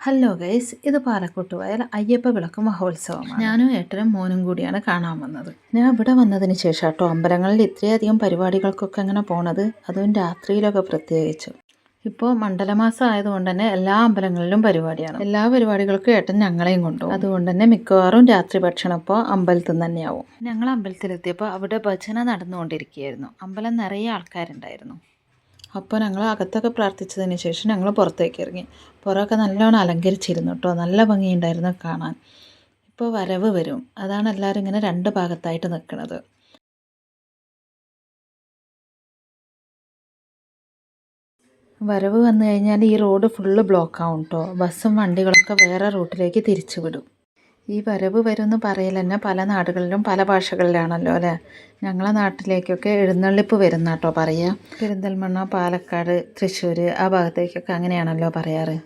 Hello guys ഇത് പാലക്കോട്ട് പോയാൽ അയ്യപ്പ വിളക്ക് മഹോത്സവമാണ്. ഞാനും ഏട്ടനും മോനും കൂടിയാണ് കാണാൻ വന്നത്. ഞാൻ ഇവിടെ വന്നതിന് ശേഷം കേട്ടോ അമ്പലങ്ങളിൽ ഇത്രയധികം പരിപാടികൾക്കൊക്കെ എങ്ങനെ പോണത് അതും രാത്രിയിലൊക്കെ പ്രത്യേകിച്ച്. ഇപ്പോൾ മണ്ഡലമാസം ആയതുകൊണ്ട് തന്നെ എല്ലാ അമ്പലങ്ങളിലും പരിപാടിയാണ്. എല്ലാ പരിപാടികൾക്കും ഏട്ടൻ ഞങ്ങളെയും കൊണ്ടുപോകും. അതുകൊണ്ട് തന്നെ മിക്കവാറും രാത്രി ഭക്ഷണം ഇപ്പോൾ അമ്പലത്തിൽ നിന്ന് തന്നെയാവും. ഞങ്ങൾ അമ്പലത്തിലെത്തിയപ്പോൾ അവിടെ ഭജന നടന്നുകൊണ്ടിരിക്കുകയായിരുന്നു. അമ്പലം നിറയെ ആൾക്കാരുണ്ടായിരുന്നു. അപ്പോൾ ഞങ്ങൾ അകത്തൊക്കെ പ്രാർത്ഥിച്ചതിന് ശേഷം ഞങ്ങൾ പുറത്തേക്ക് ഇറങ്ങി. പുറമൊക്കെ നല്ലോണം അലങ്കരിച്ചിരുന്നു കേട്ടോ നല്ല ഭംഗിയുണ്ടായിരുന്നു കാണാൻ. ഇപ്പോൾ വരവ് വരും. അതാണ് എല്ലാവരും ഇങ്ങനെ രണ്ട് ഭാഗത്തായിട്ട് നിൽക്കുന്നത് വരവ് വന്നു കഴിഞ്ഞാൽ ഈ റോഡ് ഫുള്ള് ബ്ലോക്കാവും കേട്ടോ ബസ്സും വണ്ടികളൊക്കെ വേറെ റൂട്ടിലേക്ക് തിരിച്ചു വിടും. ഈ വരവ് വരുമെന്ന് പറയൽ തന്നെ പല നാടുകളിലും പല ഭാഷകളിലാണല്ലോ അല്ലേ? ഞങ്ങളെ നാട്ടിലേക്കൊക്കെ എഴുന്നള്ളിപ്പ് വരുന്ന കേട്ടോ പറയുക പെരിന്തൽമണ്ണ പാലക്കാട് തൃശ്ശൂർ ആ ഭാഗത്തേക്കൊക്കെ അങ്ങനെയാണല്ലോ പറയാറ്.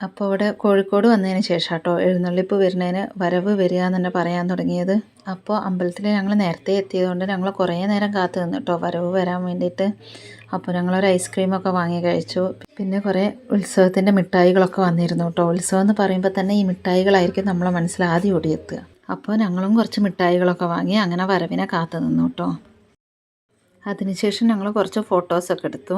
അപ്പോൾ ഇവിടെ കോഴിക്കോട് വന്നതിന് ശേഷം കേട്ടോ എഴുന്നള്ളിപ്പ് വരുന്നതിന് വരവ് വരിക എന്ന് തന്നെ പറയാൻ തുടങ്ങിയത്. അപ്പോൾ അമ്പലത്തിൽ ഞങ്ങൾ നേരത്തെ എത്തിയതുകൊണ്ട് ഞങ്ങൾ കുറേ നേരം കാത്തു നിന്നു കേട്ടോ വരവ് വരാൻ വേണ്ടിയിട്ട്. അപ്പോൾ ഞങ്ങളൊരു ഐസ്ക്രീമൊക്കെ വാങ്ങി കഴിച്ചു. പിന്നെ കുറേ ഉത്സവത്തിന്റെ മിഠായികളൊക്കെ വന്നിരുന്നു കേട്ടോ. ഉത്സവം എന്ന് പറയുമ്പോൾ തന്നെ ഈ മിഠായികളായിരിക്കും നമ്മളെ മനസ്സിൽ ആദ്യം ഓടിയെത്തുക അപ്പോൾ ഞങ്ങളും കുറച്ച് മിഠായികളൊക്കെ വാങ്ങി അങ്ങനെ വരവിനെ കാത്തു നിന്നു കേട്ടോ. അതിനുശേഷം ഞങ്ങൾ കുറച്ച് ഫോട്ടോസൊക്കെ എടുത്തു.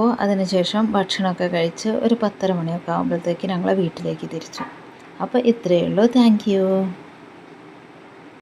അപ്പോൾ അതിനുശേഷം ഭക്ഷണമൊക്കെ കഴിച്ച് ഒരു പത്തര മണിയൊക്കെ ആകുമ്പോഴത്തേക്ക് ഞങ്ങളെ വീട്ടിലേക്ക് തിരിച്ചു. അപ്പോൾ ഇത്രയേ ഉള്ളൂ. താങ്ക്